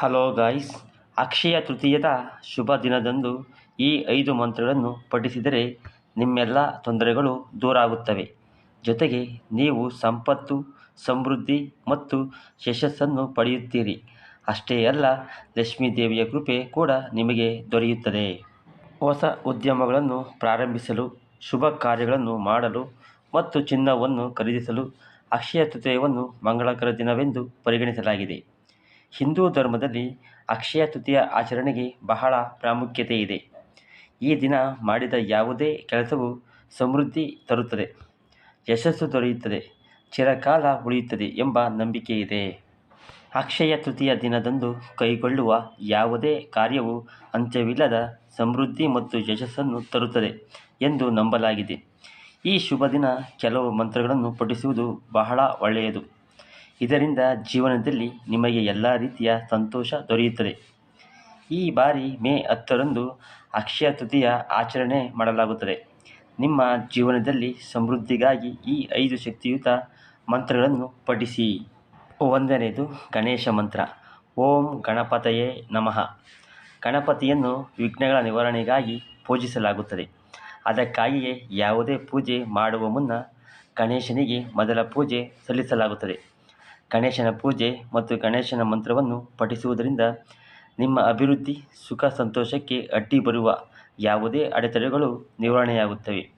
Hello guys ಅಕ್ಷಯ ತೃತೀಯದ ಶುಭ ದಿನದಂದು ಈ ಐದು ಮಂತ್ರಗಳನ್ನು ಪಠಿಸಿದರೆ ನಿಮ್ಮೆಲ್ಲ ತೊಂದರೆಗಳು ದೂರ ಆಗುತ್ತವೆ ಜೊತೆಗೆ ನೀವು ಸಂಪತ್ತು, ಸಮೃದ್ಧಿ ಮತ್ತು ಯಶಸ್ಸನ್ನು ಪಡೆಯುತ್ತೀರಿ. ಅಷ್ಟೇ ಅಲ್ಲ, ಲಕ್ಷ್ಮೀ ದೇವಿಯ ಕೃಪೆ ಕೂಡ ನಿಮಗೆ ದೊರೆಯುತ್ತದೆ. ಹೊಸ ಉದ್ಯಮಗಳನ್ನು ಪ್ರಾರಂಭಿಸಲು, ಶುಭ ಕಾರ್ಯಗಳನ್ನು ಮಾಡಲು ಮತ್ತು ಚಿನ್ನವನ್ನು ಖರೀದಿಸಲು ಅಕ್ಷಯ ತೃತೀಯವನ್ನು ಮಂಗಳಕರ ದಿನವೆಂದು ಪರಿಗಣಿಸಲಾಗಿದೆ. ಹಿಂದೂ ಧರ್ಮದಲ್ಲಿ ಅಕ್ಷಯ ತೃತೀಯ ಆಚರಣೆಗೆ ಬಹಳ ಪ್ರಾಮುಖ್ಯತೆ ಇದೆ. ಈ ದಿನ ಮಾಡಿದ ಯಾವುದೇ ಕೆಲಸವು ಸಮೃದ್ಧಿ ತರುತ್ತದೆ, ಯಶಸ್ಸು ದೊರೆಯುತ್ತದೆ, ಚಿರಕಾಲ ಉಳಿಯುತ್ತದೆ ಎಂಬ ನಂಬಿಕೆ ಇದೆ. ಅಕ್ಷಯ ತೃತೀಯ ದಿನದಂದು ಕೈಗೊಳ್ಳುವ ಯಾವುದೇ ಕಾರ್ಯವು ಅಂತ್ಯವಿಲ್ಲದ ಸಮೃದ್ಧಿ ಮತ್ತು ಯಶಸ್ಸನ್ನು ತರುತ್ತದೆ ಎಂದು ನಂಬಲಾಗಿದೆ. ಈ ಶುಭ ದಿನ ಕೆಲವು ಮಂತ್ರಗಳನ್ನು ಪಠಿಸುವುದು ಬಹಳ ಒಳ್ಳೆಯದು. ಇದರಿಂದ ಜೀವನದಲ್ಲಿ ನಿಮಗೆ ಎಲ್ಲ ರೀತಿಯ ಸಂತೋಷ ದೊರೆಯುತ್ತದೆ. ಈ ಬಾರಿ ಮೇ ಹತ್ತರಂದು ಅಕ್ಷಯ ತೃತೀಯ ಆಚರಣೆ ಮಾಡಲಾಗುತ್ತದೆ. ನಿಮ್ಮ ಜೀವನದಲ್ಲಿ ಸಮೃದ್ಧಿಗಾಗಿ ಈ ಐದು ಶಕ್ತಿಯುತ ಮಂತ್ರಗಳನ್ನು ಪಠಿಸಿ. ಒಂದನೆಯದು ಗಣೇಶ ಮಂತ್ರ. ಓಂ ಗಣಪತಯೇ ನಮಃ. ಗಣಪತಿಯನ್ನು ವಿಘ್ನಗಳ ನಿವಾರಣೆಗಾಗಿ ಪೂಜಿಸಲಾಗುತ್ತದೆ. ಅದಕ್ಕಾಗಿಯೇ ಯಾವುದೇ ಪೂಜೆ ಮಾಡುವ ಮುನ್ನ ಗಣೇಶನಿಗೆ ಮೊದಲ ಪೂಜೆ ಸಲ್ಲಿಸಲಾಗುತ್ತದೆ. ಗಣೇಶನ ಪೂಜೆ ಮತ್ತು ಗಣೇಶನ ಮಂತ್ರವನ್ನು ಪಠಿಸುವುದರಿಂದ ನಿಮ್ಮ ಅಭಿವೃದ್ಧಿ, ಸುಖ, ಸಂತೋಷಕ್ಕೆ ಅಡ್ಡಿ ಬರುವ ಯಾವುದೇ ಅಡೆತಡೆಗಳು ನಿವಾರಣೆಯಾಗುತ್ತವೆ.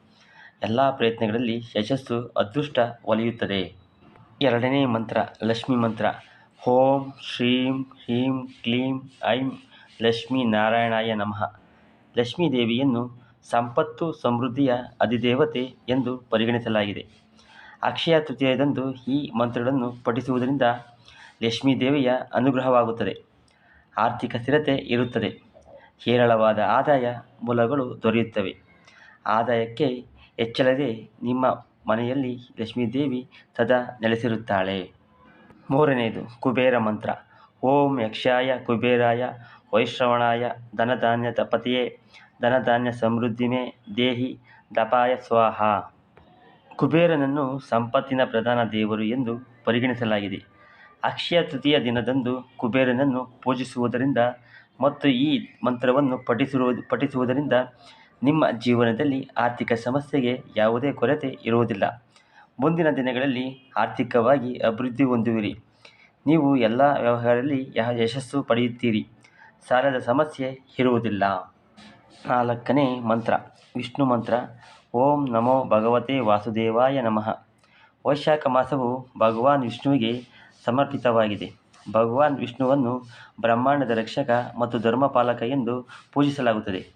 ಎಲ್ಲ ಪ್ರಯತ್ನಗಳಲ್ಲಿ ಯಶಸ್ಸು ಅದೃಷ್ಟ ಒಲಿಯುತ್ತದೆ. ಎರಡನೇ ಮಂತ್ರ, ಲಕ್ಷ್ಮೀ ಮಂತ್ರ. ಓಂ ಶ್ರೀಂ ಹ್ರೀಂ ಕ್ಲೀಂ ಐಂ ಲಕ್ಷ್ಮೀ ನಾರಾಯಣಾಯ ನಮಃ. ಲಕ್ಷ್ಮೀ ದೇವಿಯನ್ನು ಸಂಪತ್ತು ಸಮೃದ್ಧಿಯ ಅಧಿದೇವತೆ ಎಂದು ಪರಿಗಣಿಸಲಾಗಿದೆ. ಅಕ್ಷಯ ತೃತೀಯದಂದು ಈ ಮಂತ್ರಗಳನ್ನು ಪಠಿಸುವುದರಿಂದ ಲಕ್ಷ್ಮೀ ದೇವಿಯ ಅನುಗ್ರಹವಾಗುತ್ತದೆ. ಆರ್ಥಿಕ ಸ್ಥಿರತೆ ಇರುತ್ತದೆ. ಹೇರಳವಾದ ಆದಾಯ ಮೂಲಗಳು ದೊರೆಯುತ್ತವೆ. ಆದಾಯಕ್ಕೆ ಹೆಚ್ಚಳದೆ ನಿಮ್ಮ ಮನೆಯಲ್ಲಿ ಲಕ್ಷ್ಮೀದೇವಿ ಸದಾ ನೆಲೆಸಿರುತ್ತಾಳೆ. ಮೂರನೆಯದು ಕುಬೇರ ಮಂತ್ರ. ಓಂ ಯಕ್ಷಾಯ ಕುಬೇರಾಯ ವೈಶ್ರವಣಾಯ ಧನಧಾನ್ಯ ತಪತಿಯೇ ಧನಧಾನ್ಯ ಸಮೃದ್ಧಿಮೇ ದೇಹಿ ದಪಾಯ ಸ್ವಾಹ. ಕುಬೇರನನ್ನು ಸಂಪತ್ತಿನ ಪ್ರಧಾನ ದೇವರು ಎಂದು ಪರಿಗಣಿಸಲಾಗಿದೆ. ಅಕ್ಷಯ ತೃತೀಯ ದಿನದಂದು ಕುಬೇರನನ್ನು ಪೂಜಿಸುವುದರಿಂದ ಮತ್ತು ಈ ಮಂತ್ರವನ್ನು ಪಠಿಸಿರುವ ಪಠಿಸುವುದರಿಂದ ನಿಮ್ಮ ಜೀವನದಲ್ಲಿ ಆರ್ಥಿಕ ಸಮಸ್ಯೆಗೆ ಯಾವುದೇ ಕೊರತೆ ಇರುವುದಿಲ್ಲ. ಮುಂದಿನ ದಿನಗಳಲ್ಲಿ ಆರ್ಥಿಕವಾಗಿ ಅಭಿವೃದ್ಧಿ ಹೊಂದುವಿರಿ. ನೀವು ಎಲ್ಲ ವ್ಯವಹಾರದಲ್ಲಿ ಯಶಸ್ಸು ಪಡೆಯುತ್ತೀರಿ. ಸಾಲದ ಸಮಸ್ಯೆ ಇರುವುದಿಲ್ಲ. ನಾಲ್ಕನೇ ಮಂತ್ರ. ವಿಷ್ಣು ಮಂತ್ರ. ಓಂ ನಮೋ ಭಗವತೆ ವಾಸುದೇವಾಯ ನಮಃ. ವೈಶಾಖ ಮಾಸವು ಭಗವಾನ್ ವಿಷ್ಣುವಿಗೆ ಸಮರ್ಪಿತವಾಗಿದೆ. ಭಗವಾನ್ ವಿಷ್ಣುವನ್ನು ಬ್ರಹ್ಮಾಂಡದ ರಕ್ಷಕ ಮತ್ತು ಧರ್ಮಪಾಲಕ ಎಂದು ಪೂಜಿಸಲಾಗುತ್ತದೆ.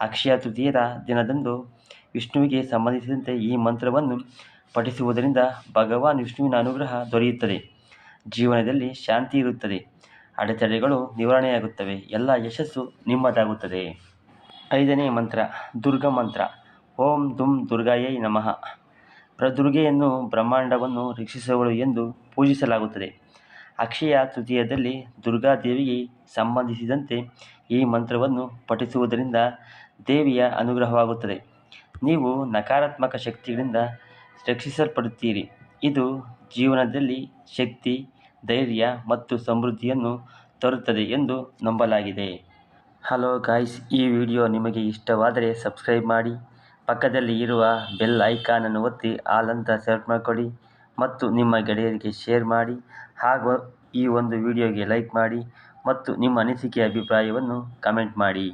ಅಕ್ಷಯ ತೃತೀಯದ ದಿನದಂದು ವಿಷ್ಣುವಿಗೆ ಸಂಬಂಧಿಸಿದಂತೆ ಈ ಮಂತ್ರವನ್ನು ಪಠಿಸುವುದರಿಂದ ಭಗವಾನ್ ವಿಷ್ಣುವಿನ ಅನುಗ್ರಹ ದೊರೆಯುತ್ತದೆ. ಜೀವನದಲ್ಲಿ ಶಾಂತಿ ಇರುತ್ತದೆ. ಅಡೆತಡೆಗಳು ನಿವಾರಣೆಯಾಗುತ್ತವೆ. ಎಲ್ಲ ಯಶಸ್ಸು ನಿಮ್ಮದಾಗುತ್ತದೆ. ಐದನೇ ಮಂತ್ರ, ದುರ್ಗ ಮಂತ್ರ. ಓಂ ದುಂ ದುರ್ಗಾಯೈ ನಮಃ. ಪ್ರದುರ್ಗೆಯನ್ನು ಬ್ರಹ್ಮಾಂಡವನ್ನು ರಕ್ಷಿಸುವಳು ಎಂದು ಪೂಜಿಸಲಾಗುತ್ತದೆ. ಅಕ್ಷಯ ತೃತೀಯದಲ್ಲಿ ದುರ್ಗಾದೇವಿಗೆ ಸಂಬಂಧಿಸಿದಂತೆ ಈ ಮಂತ್ರವನ್ನು ಪಠಿಸುವುದರಿಂದ ದೇವಿಯ ಅನುಗ್ರಹವಾಗುತ್ತದೆ. ನೀವು ನಕಾರಾತ್ಮಕ ಶಕ್ತಿಗಳಿಂದ ರಕ್ಷಿಸಲ್ಪಡುತ್ತೀರಿ. ಇದು ಜೀವನದಲ್ಲಿ ಶಕ್ತಿ, ಧೈರ್ಯ ಮತ್ತು ಸಮೃದ್ಧಿಯನ್ನು ತರುತ್ತದೆ ಎಂದು ನಂಬಲಾಗಿದೆ. ಹಲೋ ಗಾಯ್ಸ್, ಈ ವಿಡಿಯೋ ನಿಮಗೆ ಇಷ್ಟವಾದರೆ ಸಬ್ಸ್ಕ್ರೈಬ್ ಮಾಡಿ. ಪಕ್ಕದಲ್ಲಿ ಇರುವ ಬೆಲ್ ಐಕಾನನ್ನು ಒತ್ತಿ ಅಂತ ಸೆಲೆಕ್ಟ್ ಮಾಡಿಕೊಳ್ಳಿ ಮತ್ತು ನಿಮ್ಮ ಗೆಳೆಯರಿಗೆ ಶೇರ್ ಮಾಡಿ ಹಾಗೂ ಈ ಒಂದು ವಿಡಿಯೋಗೆ ಲೈಕ್ ಮಾಡಿ ಮತ್ತು ನಿಮ್ಮ ಅನಿಸಿಕೆ ಅಭಿಪ್ರಾಯವನ್ನು ಕಮೆಂಟ್ ಮಾಡಿ.